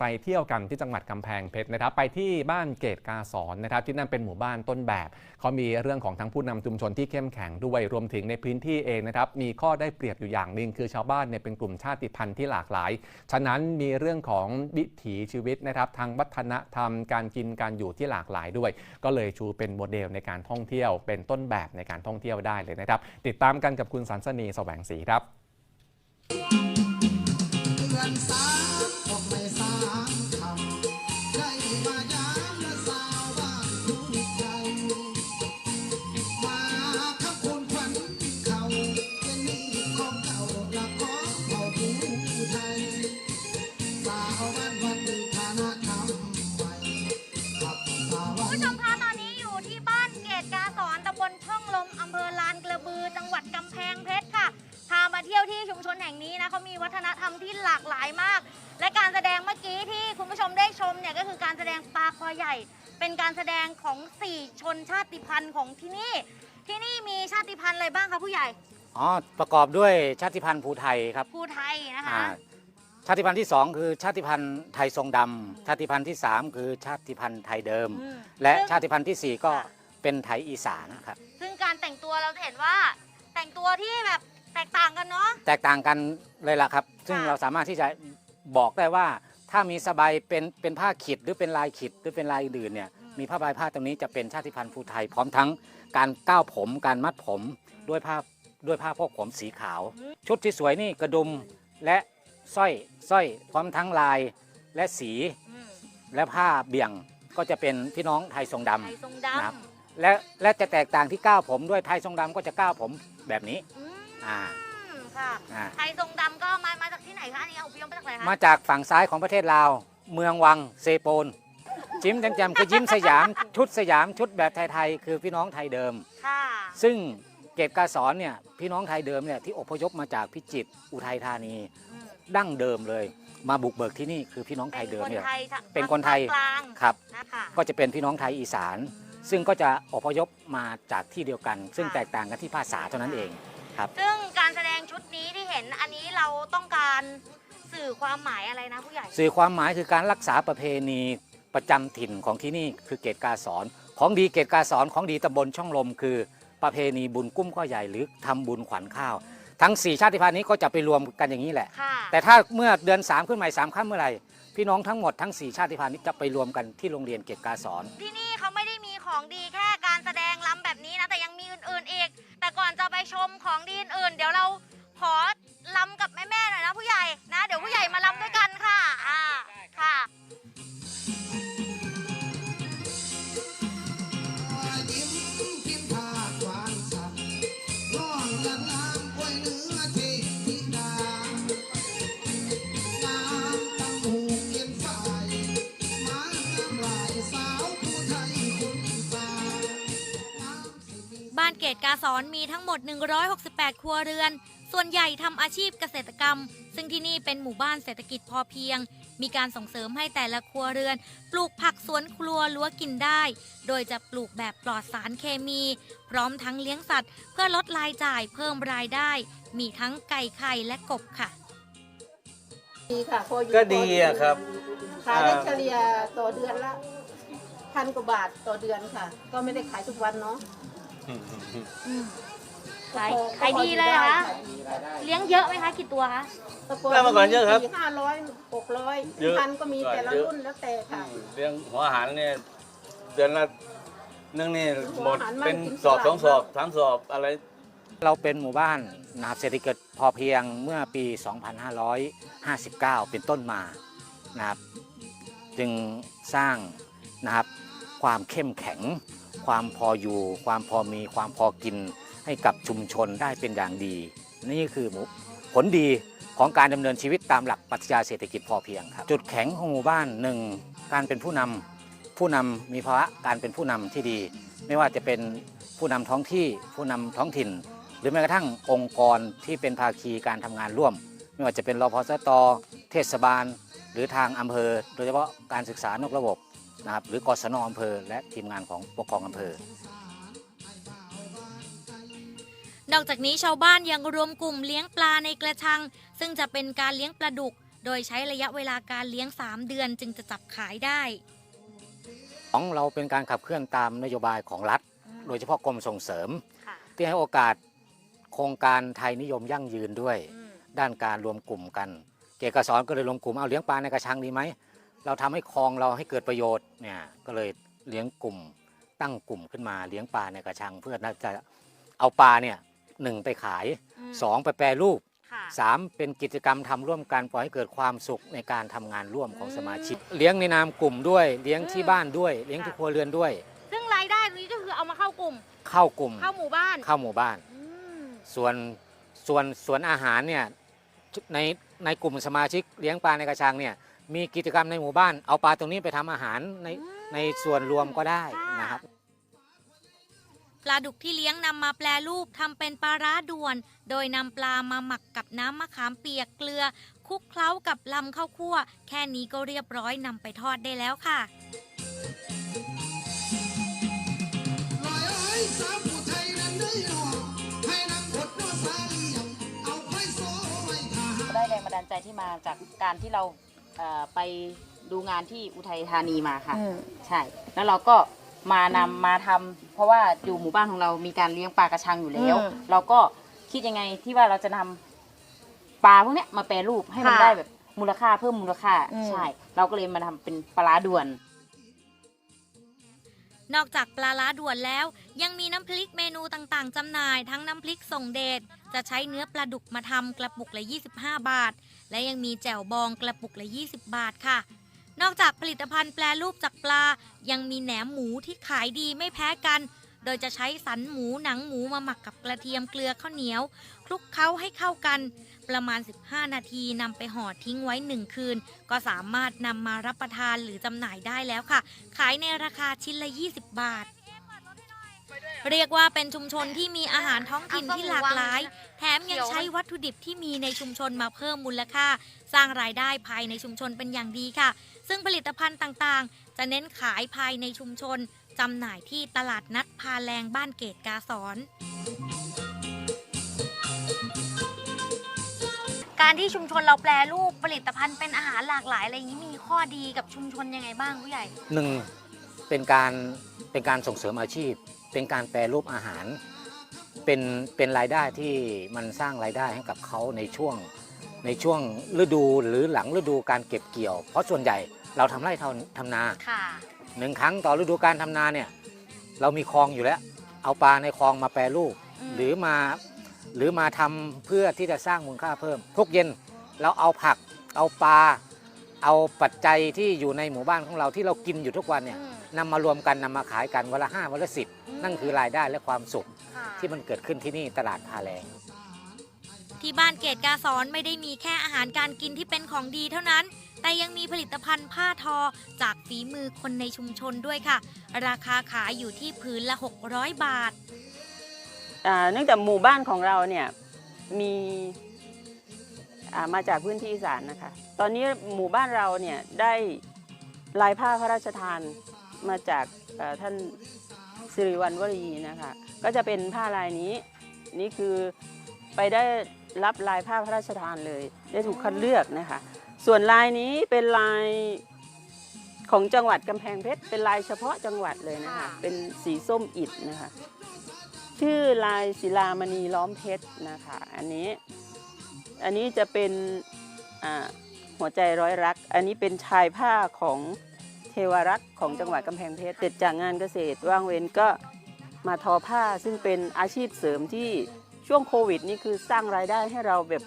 ไปเที่ยวกันที่จังหวัดกำแพงเพชรนะครับ ไปที่บ้านเกตกาสอนนะครับ ที่นั่นเป็นหมู่บ้านต้นแบบเขามีเรื่องของทั้งผู้นำชุมชนที่เข้มแข็งด้วยรวมถึงในพื้นที่เองนะครับ มีข้อได้เปรียบอยู่อย่างหนึ่งคือชาวบ้านเนี่ยเป็นกลุ่มชาติพันธุ์ที่หลากหลาย ฉะนั้นมีเรื่องของวิถีชีวิตนะครับทางวัฒนธรรมการกินการอยู่ที่หลากหลายด้วย ก็เลยชูเป็นโมเดลในการท่องเที่ยว เป็นต้นแบบในการท่องเที่ยวได้เลยนะครับ ติดตามกันกับคุณสันสนีแสวงศรีครับ อกี้ที่คุณผู้ชมได้ชมเนี่ยก็คือการแสดงปลาคอใหญ่ เป็นการแสดงของสี่ชนชาติพันธุ์ของที่นี่ ที่นี่มีชาติพันธุ์อะไรบ้างคะผู้ใหญ่อ๋อประกอบด้วยชาติพันธุ์ภูไทยครับภูไทยนะคะ อ่าชาติพันธุ์ที่สองคือชาติพันธุ์ไทยทรงดำชาติพันธุ์ที่สามคือชาติพันธุ์ไทยเดิม อืมและซึ่ง ชาติพันธุ์ที่สี่ก็ค่ะ เป็นไทยอีสานนะครับซึ่งการแต่งตัวเราจะเห็นว่า แต่งตัวที่แบบแตกต่างกันเนาะ แตกต่างกันเลยล่ะครับ ซึ่งค่ะ เราสามารถที่จะบอกได้ว่า ถ้ามีสบายเป็นเป็นผ้าขิดหรือเป็นลายขิดหรือเป็นลายอื่นเนี่ยมีผ้าใบผ้าตรงนี้จะเป็นชาติพันธุ์ภูไทยพร้อมทั้งการก้าวผมการมัดผมด้วยผ้าด้วยผ้าพกผมสีขาว ชุดที่สวยนี่กระดุมและสร้อยสร้อยพร้อมทั้งลายและสีอืมและผ้าเบี่ยงก็จะเป็นพี่น้องไทยทรงดไทยทรงำนะครับดำและและจะแตกต่างที่ก้าวผมด้วยไทยทรงดำก็จะก้าวผมแบบนี้อืม อ่า ค่ะอ่า ไทยทรงดำก็มามาจากที่ไหนคะอันนี้เอาพยพมาจากไหนคะมาจากฝั่งซ้ายของประเทศลาว เมืองวังเซโปน จิ้มแจ่มๆคือยิ้มสยาม ชุดสยามชุดแบบไทย ๆ คือพี่น้องไทยเดิม ค่ะซึ่งเกตกาสอนเนี่ยพี่น้องไทยเดิมเนี่ยที่อพยพมาจากพิจิตรอุทัยธานี อืมดั้งเดิมเลย มาบุกเบิกที่นี่คือพี่น้องไทยเดิมเนี่ยป็นคนไทยเป็นคนไทย ภาคกลางครับ นะคะก็จะเป็นพี่น้องไทยอีสาน ซึ่งก็จะอพยพมาจากที่เดียวกัน ซึ่งแตกต่างกันที่ภาษาเท่านั้นเองครับซึ่ง การแสดงชุดนี้ที่เห็นอันนี้เราต้องการสื่อความหมายอะไรนะผู้ใหญ่ สื่อความหมายคือการรักษาประเพณีประจำถิ่นของที่นี่คือเกตกาสอน ของดีเกตกาสอนของดีตำบลช่องลม คือประเพณีบุญกุ้มข้อใหญ่หรือทำบุญขวัญข้าว ทั้ง 4 ชาติพันธุ์นี้ก็จะไปรวมกันอย่างนี้แหละ ค่ะแต่ถ้าเมื่อเดือน 3 ขึ้นใหม่3ค่ำเมื่อไหร่พี่น้องทั้งหมดทั้ง 4 ชาติพันธุ์นี้จะไปรวมกันที่โรงเรียนเกตกาสอน ที่นี่เขาไม่ได้มีของดีแแต่ก่อนจะไปชมของดีอื่นๆเดี๋ยวเราขอล้ำกับแม่ๆหน่อยนะผู้ใหญ่นะ เดี๋ยวผู้ใหญ่ ตกาสอนมีทั้งหมด 168 ครัวเรือน ส่วนใหญ่ทำอาชีพเกษตรกรรม ซึ่งที่นี่เป็นหมู่บ้านเศรษฐกิจพอเพียง มีการส่งเสริมให้แต่ละครัวเรือน ปลูกผักสวนครัวรั้วกินได้ โดยจะปลูกแบบปลอดสารเคมี พร้อมทั้งเลี้ยงสัตว์ เพื่อลดรายจ่ายเพิ่มรายได้ มีทั้งไก่ไข่และกบค่ะ ดีค่ะพออยู่ก็ดีอะครับ ขายได้เฉลี่ยต่อเดือนละพันกว่าบาทต่อเดือนค่ะ ก็ไม่ได้ขายทุกวันเนาะ ขายขายดีเลยเหรอคะ ขายดีรายได้ เลี้ยงเยอะไหมคะกี่ตัวคะแต่เมื่อก่อนเยอะครับห้าร้อยหกร้อยเยอะ พันก็มีแต่ละรุ่นแล้วแต่ค่ะ เรื่องหัวอาหารเนี่ยเดือนละนึงนี่หมดเป็นสอบสองสอบสามสอบอะไร เราเป็นหมู่บ้านนะครับเศรษฐกิจพอเพียงเมื่อปี 2559 เป็นต้นมานะครับจึงสร้างนะครับความเข้มแข็ง ความพออยู่ ความพอมีความพอกินให้กับชุมชนได้เป็นอย่างดี นี่คือหมูผลดีของการดำเนินชีวิตตามหลักปรัชญาเศรษฐกิจพอเพียงครับ จุดแข็งของหมู่บ้านหนึ่งการเป็นผู้นำผู้นำมีภาวะการเป็นผู้นำที่ดี ไม่ว่าจะเป็นผู้นำท้องที่ผู้นำท้องถิ่น หรือแม้กระทั่งองค์กรที่เป็นภาคีการทำงานร่วม ไม่ว่าจะเป็นรพสตเทศบาล หรือทางอำเภอ โดยเฉพาะการศึกษานอกระบบ นะครับหรือกศนอำเภอ และทีมงานของปกครองอำเภอ นอกจากนี้ชาวบ้านยังรวมกลุ่มเลี้ยงปลาในกระชัง ซึ่งจะเป็นการเลี้ยงปลาดุก โดยใช้ระยะเวลาการเลี้ยง 3 เดือนจึงจะจับขายได้ของเราเป็นการขับเคลื่อนตามนโยบายของรัฐ โดยเฉพาะกรมส่งเสริมค่ะที่ให้โอกาสโครงการไทยนิยมยั่งยืนด้วยอืมด้านการรวมกลุ่มกัน เกษตรกรสอนก็เลยรวมกลุ่มเอาเลี้ยงปลาในกระชังดีไหม เราทำให้คลองเราให้เกิดประโยชน์เนี่ยก็เลยเลี้ยงกลุ่มตั้งกลุ่มขึ้นมาเลี้ยงปลาในกระชังเพื่อน่าจะเอาปลาเนี่ยหนึ่งไปขายมสองไปแปรรูปค่ะสามเป็นกิจกรรมทำร่วมกันปล่อยให้เกิดความสุขในการทำงานร่วมของสมาชิก เลี้ยงในนามกลุ่มด้วย เลี้ยงที่บ้านด้วย เลี้ยงที่ครัวเรือนด้วย ซึ่งรายได้ตรงนี้ก็คือเอามาเข้ากลุ่ม เข้ากลุ่ม เข้าหมู่บ้าน เข้าหมู่บ้านอืมส่วนส่วนส่วนอาหารเนี่ยในในกลุ่มสมาชิกเลี้ยงปลาในกระชังเนี่ย มีกิจกรรมในหมู่บ้าน เอาปลาตรงนี้ไปทำอาหารในในส่วนรวมก็ได้นะครับ ปลาดุกที่เลี้ยงนำมาแปลรูปทำเป็นปลาร้าด่วน โดยนำปลามาหมักกับน้ำมะขามเปียกเกลือ คลุกเคล้ากับลำข้าวคั่ว แค่นี้ก็เรียบร้อยนำไปทอดได้แล้วค่ะ ลอยเอ้ยสาวผู้ไทยนั้นได้หนอให้นักบทนอสาเลียมเอาไว้โซ่ไว้ทหาร ได้แรงบันดาลใจที่มาจากการที่เรา เอ่อไปดูงานที่อุทัยธานีมาค่ะใช่ แล้วเราก็มานำมาทำเพราะว่าอยู่หมู่บ้านของเรามีการเลี้ยงปลากระชังอยู่แล้ว อืมเราก็คิดยังไงที่ว่าเราจะนำปลาพวกเนี้ยมาแปรรูปให้มันค่ะได้แบบมูลค่าเพิ่มมูลค่า อืม ใช่ เราก็เลยมาทำเป็นปลาร้าด่วน นอกจากปลาล้าด่วนแล้ว ยังมีน้ำพริกเมนูต่างๆจำหน่ายทั้งน้ำพริกส่งเดชจะใช้เนื้อปลาดุกมาทำกระปุกละ 25 บาท และยังมีแจ่วบองกระปุกละ 20 บาทค่ะ นอกจากผลิตภัณฑ์แปรรูปจากปลา ยังมีแหนมหมูที่ขายดีไม่แพ้กัน โดยจะใช้สันหมูหนังหมูมาหมักกับกระเทียมเกลือข้าวเหนียว คลุกเคล้าให้เข้ากัน ประมาณ 15 นาทีนำไปห่อทิ้งไว้ 1 คืน ก็สามารถนำมารับประทานหรือจำหน่ายได้แล้วค่ะ ขายในราคาชิ้นละ 20 บาท เรียกว่าเป็นชุมชนที่มีอาหารท้องถิ่นที่หลากหลาย แถมยังใช้วัตถุดิบที่มีในชุมชนมาเพิ่มมูลค่า สร้างรายได้ภายในชุมชนเป็นอย่างดีค่ะ ซึ่งผลิตภัณฑ์ต่างๆ จะเน้นขายภายในชุมชนจำหน่ายที่ตลาดนัดพาแรงบ้านเกตกาสอน การที่ชุมชนเราแปลรูปผลิตภัณฑ์เป็นอาหารหลากหลายอะไรอย่างนี้มีข้อดีกับชุมชนยังไงบ้างผู้ใหญ่ หนึ่งเป็นการเป็นการส่งเสริมอาชีพ เป็นการแปรรูปอาหาร เป็นเป็นรายได้ที่มันสร้างรายได้ให้กับเขาในช่วงในช่วงฤดูหรือหลังฤดูการเก็บเกี่ยว เพราะส่วนใหญ่เราทำไร่ทำทำนาค่ะ หนึ่งครั้งต่อฤดูการทำนาเนี่ยเรามีคลองอยู่แล้ว เอาปลาในคลองมาแปรรูป อืม หรือมา หรือมาทำเพื่อที่จะสร้างมูลค่าเพิ่ม ทุกเย็นเราเอาผัก เอาปลา เอาปัจจัยที่อยู่ในหมู่บ้านของเราที่เรากินอยู่ทุกวันเนี่ยอืมนำมารวมกันนำมาขายกันวันละห้าวันละสิบอืมนั่นคือรายได้และความสุขค่ะที่มันเกิดขึ้นที่นี่ตลาดพาแรงที่บ้านเกตกาสอนไม่ได้มีแค่อาหารการกินที่เป็นของดีเท่านั้น แต่ยังมีผลิตภัณฑ์ผ้าทอจากฝีมือคนในชุมชนด้วยค่ะ ราคาขายอยู่ที่พื้นละ 600 บาทอ่า เนื่องจากหมู่บ้านของเราเนี่ยมีมาจากพื้นที่อีสานนะคะ ตอนนี้หมู่บ้านเราเนี่ยได้ลายผ้าพระราชทานมาจากท่านสิริวัณวรีนะคะ ก็จะเป็นผ้าลายนี้ นี่คือไปได้รับลายผ้าพระราชทานเลย ได้ถูกคัดเลือกนะคะ ส่วนลายนี้เป็นลายของจังหวัดกำแพงเพชร เป็นลายเฉพาะจังหวัดเลยนะคะ เป็นสีส้มอิฐนะคะ ชื่อลายศิลามณีล้อมเพชรนะคะ อันนี้ อันนี้จะเป็นอ่าหัวใจร้อยรัก อันนี้เป็นชายผ้าของเทวรักษ์ของจังหวัดกำแพงเพชรเสร็จจากงานเกษตรว่างเว้นก็มาทอผ้าซึ่งเป็นอาชีพเสริมที่ช่วงโควิด นี่คือสร้างรายได้ให้เราแบบ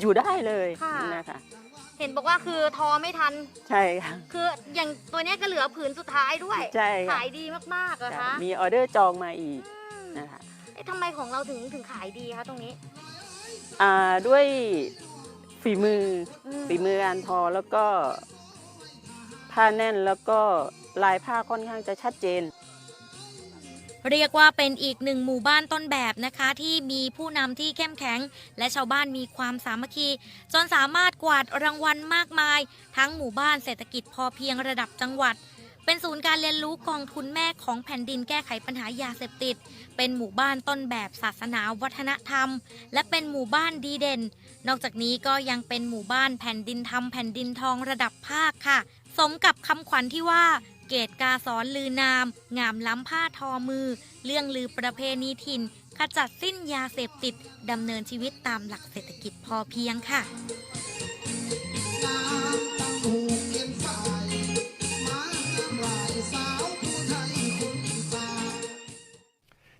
อยู่ได้เลยค่ะนะคะเห็นบอกว่าคือทอไม่ทัน ใช่ค่ะ คืออย่างตัวเนี้ยก็เหลือผืนสุดท้ายด้วย ใช่ค่ะขายดีมากๆเหรอคะ มีออเดอร์จองมาอีกอืมนะคะ เอ๊ะทำไมของเราถึงถึงขายดีคะตรงนี้ อ่าด้วยฝีมืออืมฝีมือการทอแล้วก็ผ้าแน่นแล้วก็ลายผ้าค่อนข้างจะชัดเจน เรียกว่าเป็นอีกหนึ่งหมู่บ้านต้นแบบนะคะ ที่มีผู้นำที่เข้มแข็ง และชาวบ้านมีความสามัคคี จนสามารถกวาดรางวัลมากมาย ทั้งหมู่บ้านเศรษฐกิจพอเพียงระดับจังหวัด เป็นศูนย์การเรียนรู้กองทุนแม่ของแผ่นดินแก้ไขปัญหายาเสพติด เป็นหมู่บ้านต้นแบบศาสนาวัฒนธรรม และเป็นหมู่บ้านดีเด่น นอกจากนี้ก็ยังเป็นหมู่บ้านแผ่นดินธรรมแผ่นดินทองระดับภาคค่ะ สมกับคำขวัญที่ว่า เกตกาสอนลือนาม งามล้ำผ้าทอมือ เรื่องลือประเพณีถิ่นขจัดสิ้นยาเสพติดดำเนินชีวิตตามหลักเศรษฐกิจพอเพียงค่ะ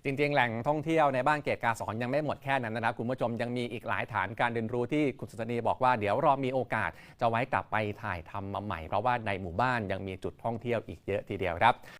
จริง ๆ แหล่งท่องเที่ยวในบ้านเกตกาสอนยังไม่หมดแค่นั้นนะครับ คุณผู้ชมยังมีอีกหลายฐานการเรียนรู้ที่คุณสุษณีบอกว่าเดี๋ยวรอมีโอกาสจะไว้กลับไปถ่ายทำมาใหม่ เพราะว่าในหมู่บ้านยังมีจุดท่องเที่ยวอีกเยอะทีเดียวครับ